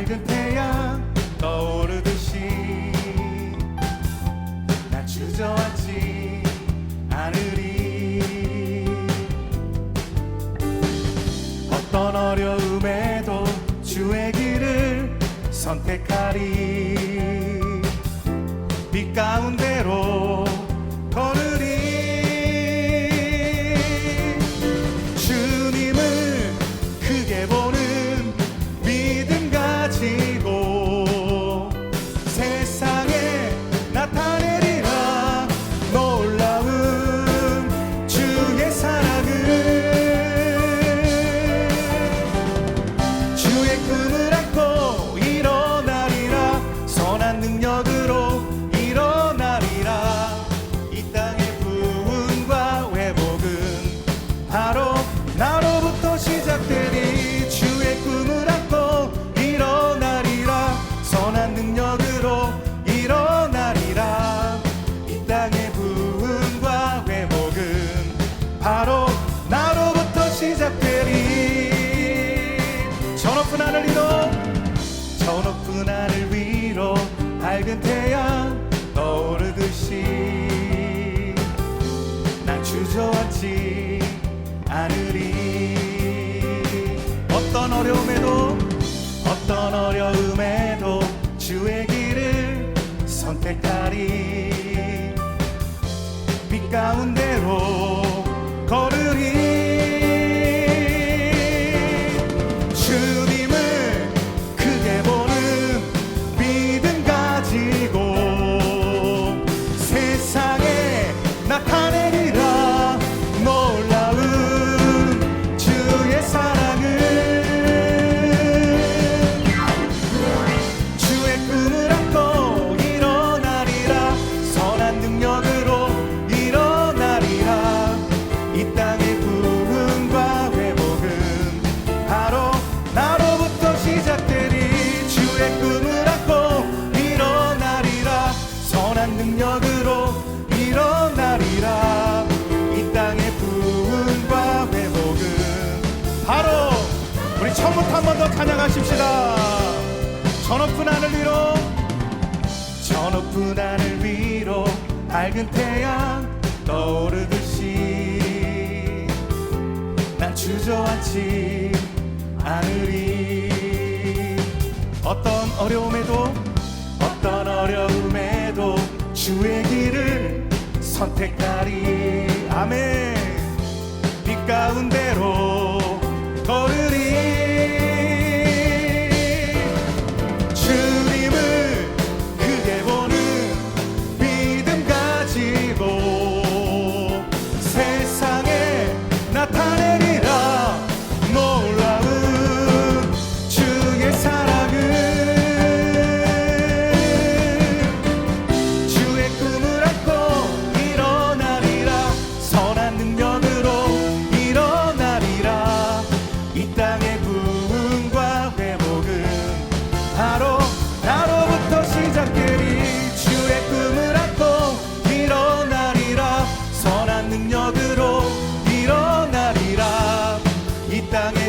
밝은 태양 떠오르듯이 나 주저앉지 않으리. 어떤 어려움에도 주의 길을 선택하리. 빛 가운데로 높은 하늘 위로. 저 높은 하늘 위로 밝은 태양 떠오르듯이. 난 주저앉지 않으리. 어떤 어려움에도 어떤 어려움에도 주의 길을 선택하리. 빛 가운데로 찬양하십시다. 저 높은 하늘 위로, 저 높은 하늘 위로 밝은 태양 떠오르듯이 난 주저앉지 않으리. 어떤 어려움에도 어떤 어려움에도 주의 길을 선택하리. 아멘. 빛 가운데로 땅에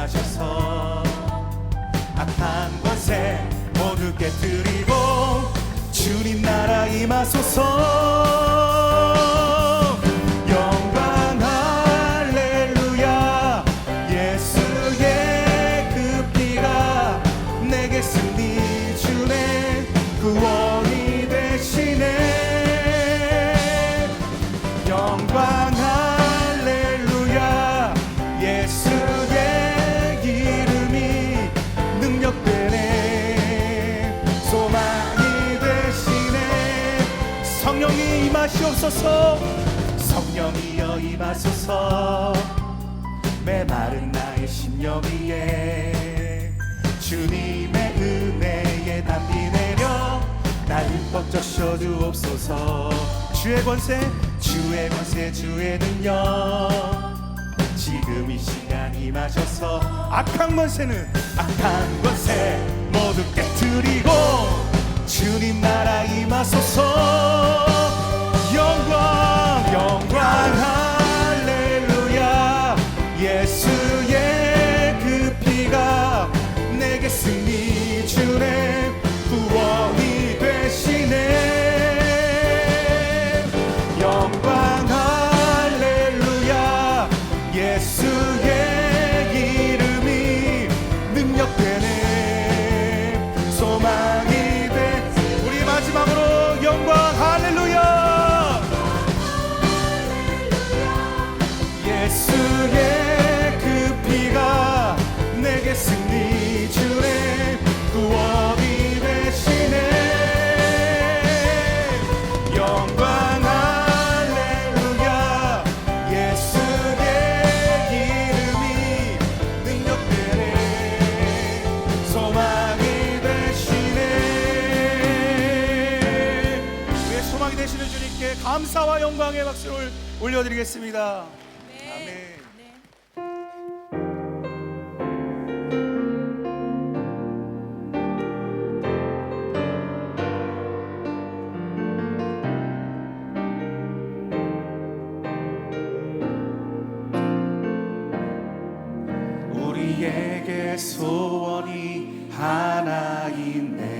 시간 임하셔서 악한 권세 모두 깨뜨리고 주님 나라 임하소서 하시옵소서. 성령이여 임하소서. 메마른 나의 심령 위에 주님의 은혜에 담비 내려 날 흠뻑 적셔 주옵소서. 주의 권세 주의 권세 주의 능력. 지금 이 시간 임하셔서 악한 권세는 악한 권세 감사와 영광의 박수를 올려드리겠습니다 아멘. 네. 우리에게 소원이 하나 있네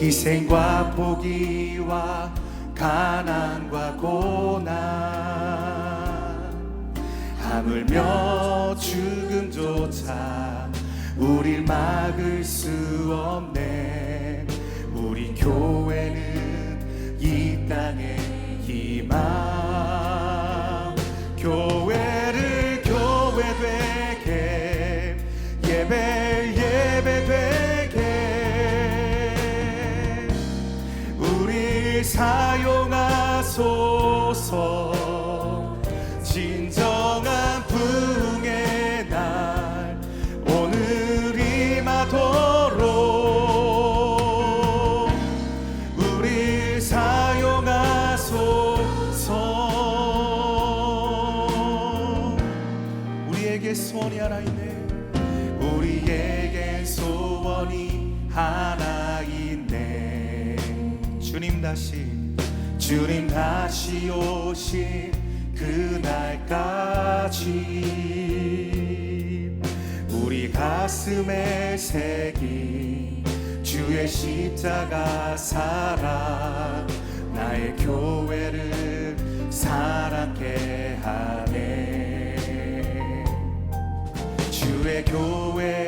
희생과 포기와 가난과 고난. 하물며 죽음조차 우릴 막을 수 없네. 우리 교회는 이 땅의 희망 교회를 교회 되게 예배 사용하소서. 진정한 부흥의 날 오늘 임하도록 우리 사용하소서. 우리에게 소원이 하나 있네. 우리에게 소원이 하나 다시 주님 다시 오신 그날까지 우리 가슴에 새긴 주의 십자가 사랑 나의 교회를 사랑케 하네. 주의 교회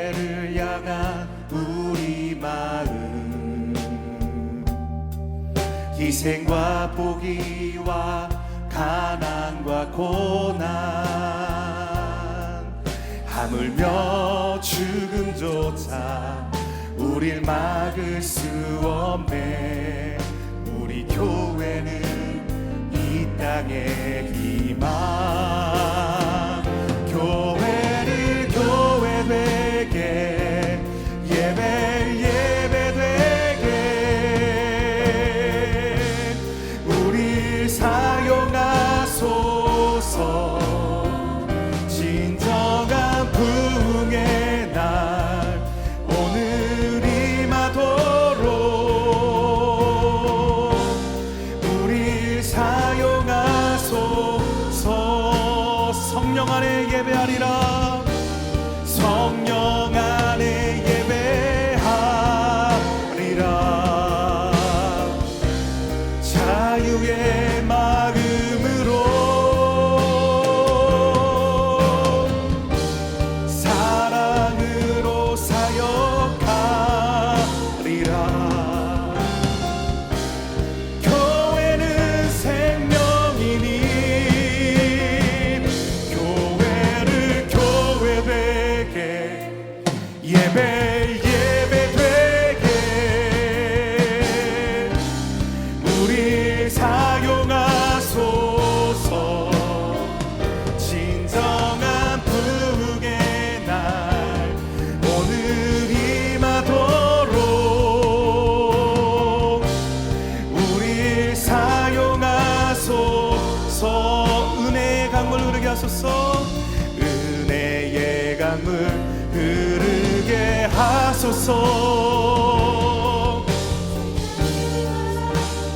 희생과 보기와 가난과 고난. 하물며 죽음조차 우릴 막을 수 없네. 우리 교회는 이 땅의 희망 교회를 교회 되게 Yeah, baby. 하소서.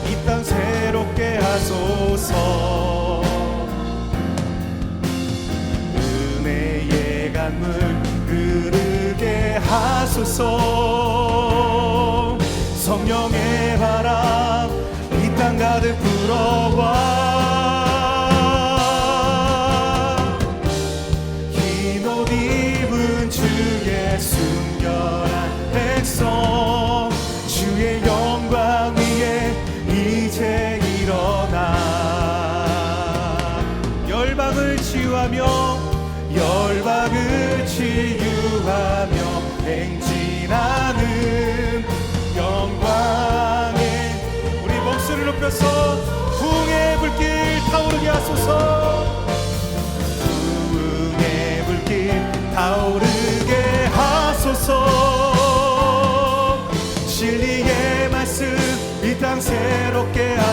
이 땅 새롭게 하소서. 은혜의 강물 흐르게 하소서. 성령의 바람 이 땅 가득 불어와. 흰옷 입은 주 예수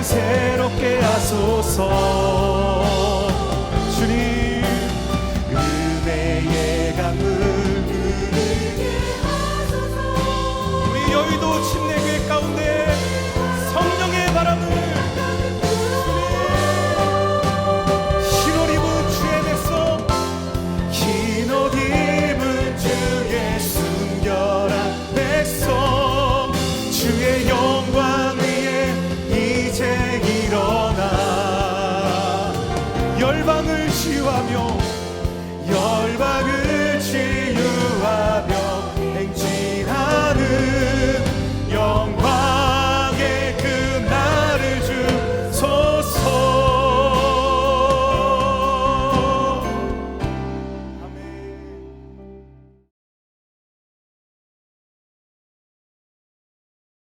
영을 새롭게 하소서. 주님 은혜의 강물 흐르게 하소서 우리 여의도 침례교회 가운데 성령의 바람을 주의 영광.